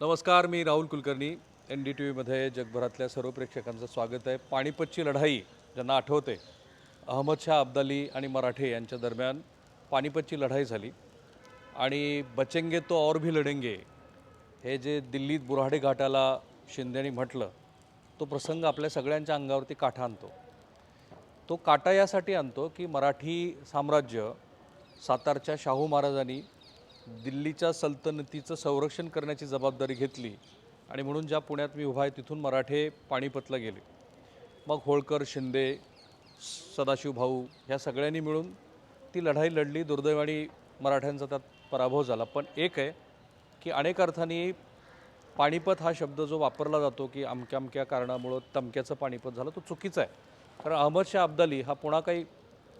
नमस्कार मी Rahul Kulkarni. N D T व्हीमध्ये जगभरातल्या सर्व प्रेक्षकांचं स्वागत आहे. पानिपतची लढाई ज्यांना आठवते अहमद शाह अब्दाली आणि मराठे यांच्या दरम्यान पानिपतची लढाई झाली. आणि बचेंगे तो और भी लढेंगे हे जे दिल्लीत बुराडे घाटाला शिंदेनी म्हटलं तो प्रसंग आपल्या सगळ्यांच्या अंगावरती काठा आणतो. तो काटा यासाठी आणतो की मराठी साम्राज्य सातारच्या शाहू महाराजांनी दिल्लीच्या सल्तनतीचं संरक्षण करण्याची जबाबदारी घेतली आणि म्हणून ज्या पुण्यात मी उभा आहे तिथून मराठे पाणीपतला गेले. मग होळकर शिंदे सदाशिव भाऊ ह्या सगळ्यांनी मिळून ती लढाई लढली. दुर्दैवाने मराठ्यांचा त्यात पराभव झाला. पण एक आहे की अनेक अर्थाने पाणीपत हा शब्द जो वापरला जातो की अमक्या अमक्या कारणामुळं तमक्याचं पाणीपत झालं तो चुकीचा आहे. कारण अहमद शाह अब्दाली हा पुन्हा काही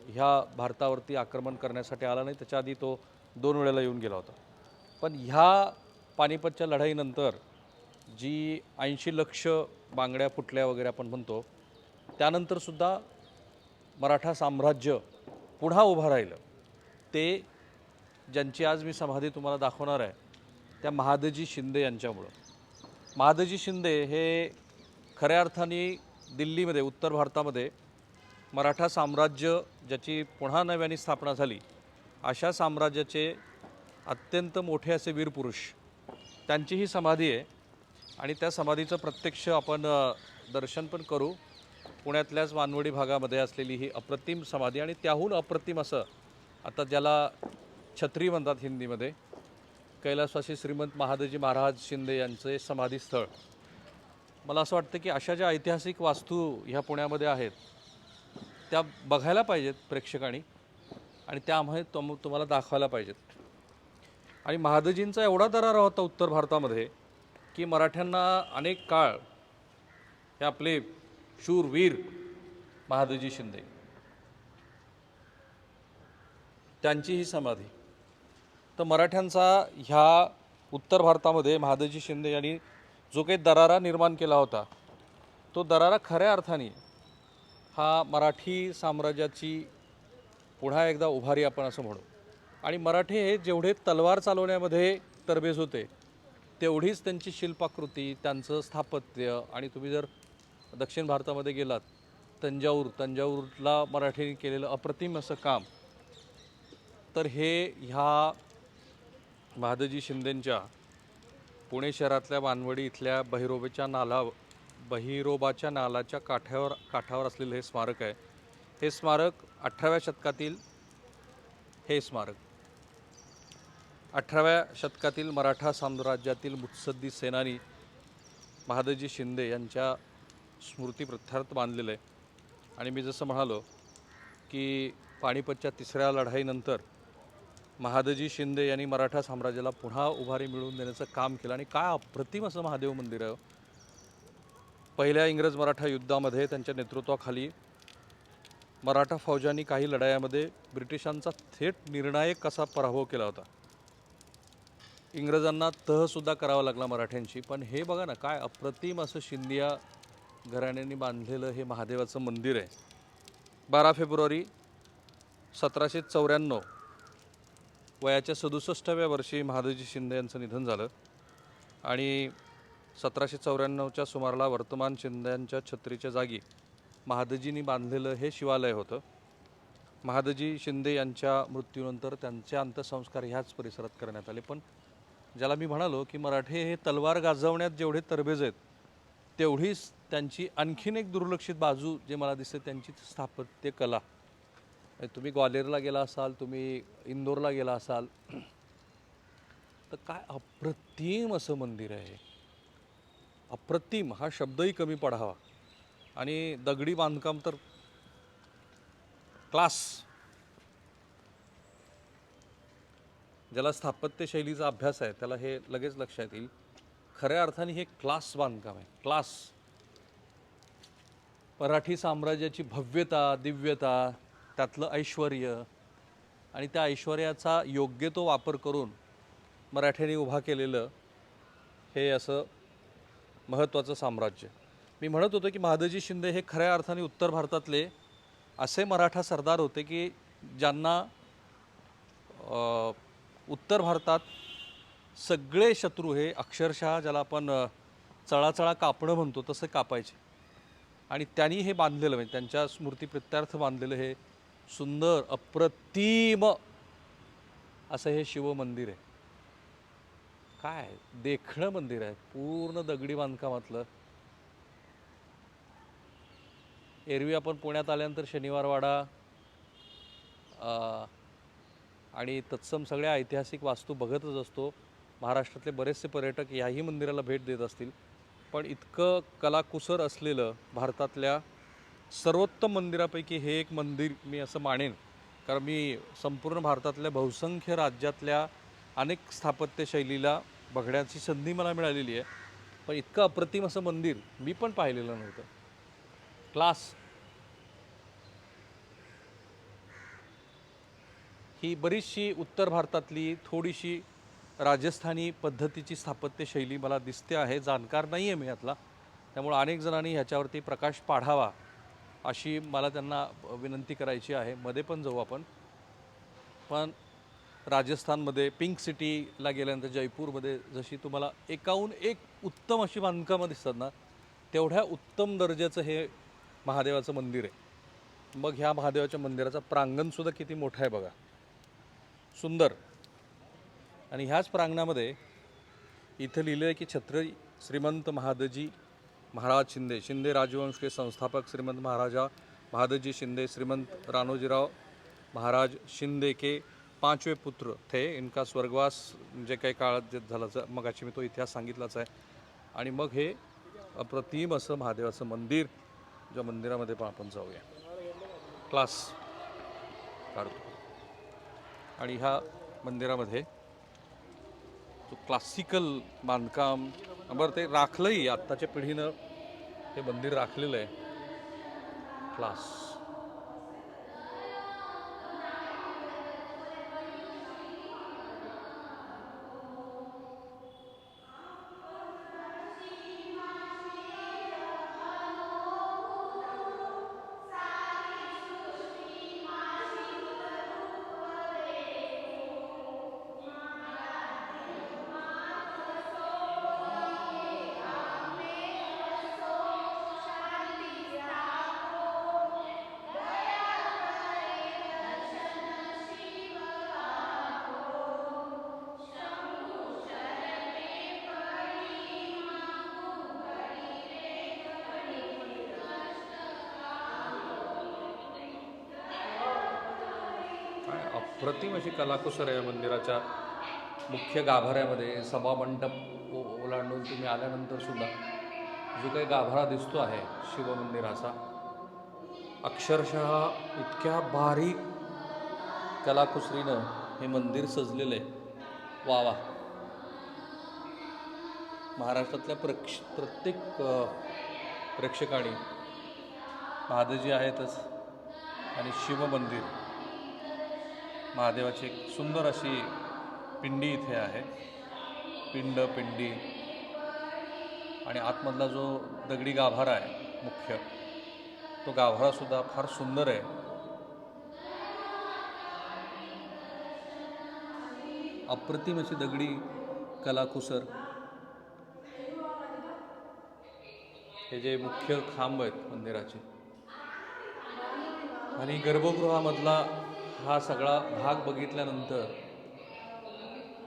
ह्या भारतावरती आक्रमण करण्यासाठी आला नाही. त्याच्या आधी तो दोन वेळेला येऊन गेला होता. पण ह्या पानिपतच्या लढाईनंतर जी ऐंशी लक्ष बांगड्या फुटल्या वगैरे आपण म्हणतो त्यानंतरसुद्धा मराठा साम्राज्य पुन्हा उभं राहिलं. ते ज्यांची आज मी समाधी तुम्हाला दाखवणार आहे त्या महादजी शिंदे यांच्यामुळं. महादजी शिंदे हे खऱ्या अर्थाने दिल्लीमध्ये उत्तर भारतामध्ये मराठा साम्राज्य ज्याची पुन्हा नव्याने स्थापना झाली अशा साम्राज्याचे अत्यंत मोठे असे वीरपुरुष. त्यांची ही समाधी आहे. आणि त्या समाधीचं प्रत्यक्ष आपण दर्शन पण करू. पुण्यातल्याच मानवडी भागामध्ये असलेली ही अप्रतिम समाधी आणि त्याहून अप्रतिम असं आता ज्याला छत्री म्हणतात हिंदीमध्ये कैलासवासी श्रीमंत महादजी महाराज शिंदे यांचे समाधीस्थळ. मला असं वाटतं की अशा ज्या ऐतिहासिक वास्तू ह्या पुण्यामध्ये आहेत त्या बघायला पाहिजेत प्रेक्षकांनी. आणि त्यामुळे तुम तुम्हाला दाखवायला पाहिजेत. आणि महादजींचा एवढा दरारा होता उत्तर भारतामध्ये की मराठ्यांना अनेक काळ हे आपले शूरवीर महादजी शिंदे. त्यांची ही समाधी. तर मराठ्यांचा ह्या उत्तर भारतामध्ये महादजी शिंदे यांनी जो काही दरारा निर्माण केला होता तो दरारा खऱ्या अर्थाने हा मराठी साम्राज्याची पुन्हा एकदा उभारी आपण असं म्हणू. आणि मराठी हे जेवढे तलवार चालवण्यामध्ये तरबेज होते तेवढीच त्यांची शिल्पाकृती त्यांचं स्थापत्य आणि तुम्ही जर दक्षिण भारतामध्ये गेलात तंजाऊर तंजाऊरला मराठीने केलेलं अप्रतिम असं काम तर हे ह्या महादजी शिंदेंच्या पुणे शहरातल्या वानवडी इथल्या बहिरोबेच्या नाला बहिरोबाच्या नालाच्या काठावर काठावर असलेलं हे स्मारक आहे. हे स्मारक अठराव्या शतकातील हे स्मारक. अठराव्या शतकातील मराठा साम्राज्यातील मुत्सद्दी सेनानी महादजी शिंदे यांच्या स्मृतीप्रथार्थ बांधलेलं आहे. आणि मी जसं म्हणालो की पाणीपतच्या तिसऱ्या लढाईनंतर महादजी शिंदे यांनी मराठा साम्राज्याला पुन्हा उभारी मिळवून देण्याचं काम केलं. आणि काय अप्रतिम असं महादेव मंदिर आहे हो. पहिल्या इंग्रज मराठा युद्धामध्ये त्यांच्या नेतृत्वाखाली मराठा फौजांनी काही लढायामध्ये ब्रिटिशांचा थेट निर्णायक असा पराभव केला होता? इंग्रजांना तहसुद्धा करावा लागला मराठ्यांशी. पण हे बघा ना काय अप्रतिम असं शिंदिया घराण्यांनी बांधलेलं हे महादेवाचं मंदिर आहे. बारा फेब्रुवारी सतराशे चौऱ्याण्णव वयाच्या सदुसष्टाव्या वर्षी महादेवजी शिंदे यांचं निधन झालं. आणि सतराशे चौऱ्याण्णवच्या सुमाराला वर्तमान शिंद्यांच्या छत्रीच्या जागी महादजींनी बांधलेलं हे शिवालय होतं. महादजी शिंदे यांच्या मृत्यूनंतर त्यांचे अंत्यसंस्कार ह्याच परिसरात करण्यात आले. पण ज्याला मी म्हणालो की मराठे हे तलवार गाजवण्यात जेवढे तरबेज आहेत तेवढीच त्यांची आणखीन एक दुर्लक्षित बाजू जे मला दिसते त्यांची स्थापत्य कला. म्हणजे तुम्ही ग्वालेरला गेला असाल तुम्ही इंदोरला गेला असाल तर काय अप्रतिम असं मंदिर आहे अप्रतिम हा शब्दही कमी पडावा. आणि दगडी बांधकाम तर क्लास ज्याला स्थापत्य शैलीचा अभ्यास आहे त्याला हे लगेच लक्षात येईल. खऱ्या अर्थाने हे क्लास बांधकाम आहे. क्लास मराठी साम्राज्याची भव्यता दिव्यता त्यातलं ऐश्वर आणि त्या ऐश्वर्याचा योग्य तो वापर करून मराठ्यांनी उभा केलेलं हे असं महत्त्वाचं साम्राज्य. मी म्हणत होतो की महादजी शिंदे हे खऱ्या अर्थाने उत्तर भारतातले असे मराठा सरदार होते की ज्यांना उत्तर भारतात सगळे शत्रू हे अक्षरशः ज्याला आपण चळाचळा कापणं म्हणतो तसं कापायचे. आणि त्यांनी हे बांधलेलं म्हणजे त्यांच्या स्मृतीप्रित्यार्थ बांधलेलं हे सुंदर अप्रतिम असं हे शिवमंदिर आहे. काय? देखणं मंदिर आहे. पूर्ण दगडी बांधकामातलं एरवी आपण पुण्यात आल्यानंतर शनिवारवाडा आणि तत्सम सगळ्या ऐतिहासिक वास्तू बघतच असतो. महाराष्ट्रातले बरेचसे पर्यटक याही मंदिराला भेट देत असतील. पण इतकं कलाकुसर असलेलं भारतातल्या सर्वोत्तम मंदिरापैकी हे एक मंदिर मी असं मानेन. कारण मी संपूर्ण भारतातल्या बहुसंख्य राज्यातल्या अनेक स्थापत्यशैलीला बघण्याची संधी मला मिळालेली आहे. पण इतकं अप्रतिम असं मंदिर मी पण पाहिलेलं नव्हतं. क्लास. ही बरीचशी उत्तर भारतातली थोडीशी राजस्थानी पद्धतीची स्थापत्यशैली मला दिसते आहे. जाणकार नाही आहे मी यातला. त्यामुळे अनेक जणांनी ह्याच्यावरती प्रकाश पाढावा अशी मला त्यांना विनंती करायची आहे. मध्ये पण जाऊ आपण. पण राजस्थानमध्ये पिंक सिटीला गेल्यानंतर जयपूरमध्ये जशी तुम्हाला एकाहून एक उत्तम अशी बांधकामं दिसतात ना तेवढ्या उत्तम दर्जाचं हे महादेवाचं मंदिर आहे. मग ह्या महादेवाच्या मंदिराचं प्रांगणसुद्धा किती मोठं आहे बघा. सुंदर. आणि ह्याच प्रांगणामध्ये इथं लिहिलं आहे की छत्री श्रीमंत महादजी महाराज शिंदे शिंदे राजवंश के संस्थापक श्रीमंत महाराजा महादजी शिंदे श्रीमंत रानोजीराव महाराज शिंदे के पाचवे पुत्र थे. इनका स्वर्गवास जे काही काळात जे झालं मगाशी मी तो इतिहास सांगितलाच आहे. आणि मग हे अप्रतिम असं महादेवाचं मंदिर ज्या मंदिरामध्ये पण आपण जाऊया. क्लास काढतो. आणि ह्या मंदिरामध्ये जो क्लासिकल बांधकाम बरं ते राखलंही आत्ताच्या पिढीनं हे मंदिर राखलेलं आहे. क्लास अप्रतिम अशी कलाकुसर आहे या मंदिराच्या मुख्य गाभाऱ्यामध्ये. सभामंडप ओलांडून तुम्ही आल्यानंतर सुद्धा जो काही गाभारा दिसतो आहे शिवमंदिराचा अक्षरशः इतक्या बारीक कलाकुसरीनं हे मंदिर सजलेलं आहे. वा वा महाराष्ट्रातल्या प्रक्ष प्रत्येक प्रेक्षकाने प्रेक्षकांनी आहेतच आणि शिवमंदिर. महादेवाची एक सुंदर अशी पिंडी इथे आहे. पिंड पिंडी. आणि आतमधला जो दगडी गाभारा आहे मुख्य तो गाभारासुद्धा फार सुंदर आहे. अप्रतिम अशी दगडी कलाकुसर. हे जे मुख्य खांब आहेत मंदिराचे. आणि गर्भगृहामधला हा सगळा भाग बघितल्यानंतर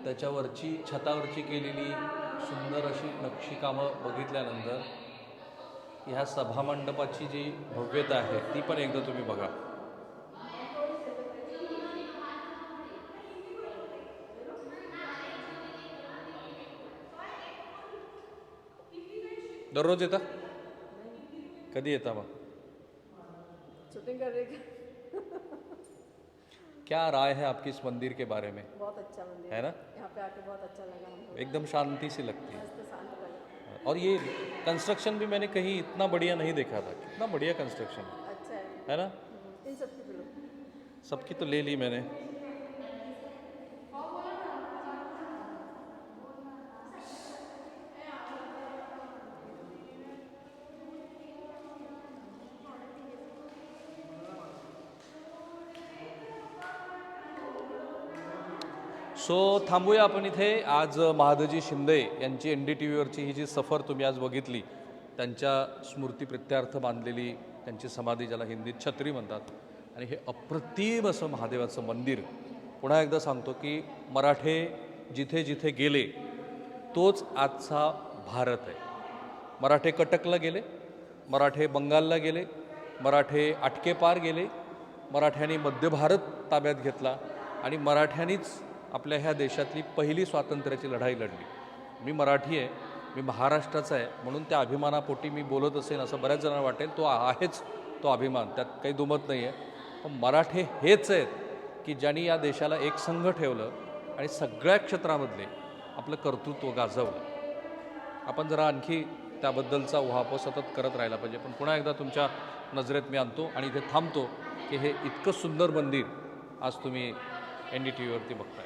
त्याच्यावरची छतावरची केलेली सुंदर अशी नक्षीकामं बघितल्यानंतर ह्या सभामंडपाची जी भव्यता आहे ती पण एकदा तुम्ही बघा. दररोज येता? कधी येता मग? क्या राय है आपकी इस मंदिर के बारे में? बहुत अच्छा मंदिर है ना? यहाँ पे आके बहुत अच्छा लगा एकदम शांति सी लगती है। और ये कंस्ट्रक्शन भी मैंने कहीं इतना बढ़िया नहीं देखा था। कितना बढ़िया कंस्ट्रक्शन है। अच्छा है। है ना? हम्म, फ़िल्म सबकी तो ले ली मैंने। सो थांबूया आपण इथे. आज महादजी शिंदे यांची एन डी टी व्हीवरची ही जी सफर तुम्ही आज बघितली त्यांच्या स्मृतीप्रित्यार्थ बांधलेली त्यांची समाधी ज्याला हिंदीत छत्री म्हणतात आणि हे अप्रतिम असं महादेवाचं मंदिर. पुन्हा एकदा सांगतो की मराठे जिथे जिथे गेले तोच आजचा भारत आहे. मराठे कटकला गेले मराठे बंगालला गेले मराठे आटकेपार गेले मराठ्यांनी मध्य भारत ताब्यात घेतला आणि मराठ्यांनीच आपल्या ह्या देशातली पहिली स्वातंत्र्याची लढाई लढली. मी मराठी आहे मी महाराष्ट्राचा आहे म्हणून त्या अभिमानापोटी मी बोलत असेन असं बऱ्याच जणांना वाटेल तो आहेच तो अभिमान त्यात काही दुमत नाही आहे पण मराठे हेच आहेत की ज्यांनी या देशाला एक संघ ठेवलं आणि सगळ्या क्षेत्रामधले आपलं कर्तृत्व गाजवलं. आपण जरा आणखी त्याबद्दलचा उहापोह सतत करत राहिला पाहिजे. पण पुन्हा एकदा तुमच्या नजरेत मी आणतो आणि इथे थांबतो की हे इतकं सुंदर मंदिर आज तुम्ही एन डी टी व्हीवरती बघताय.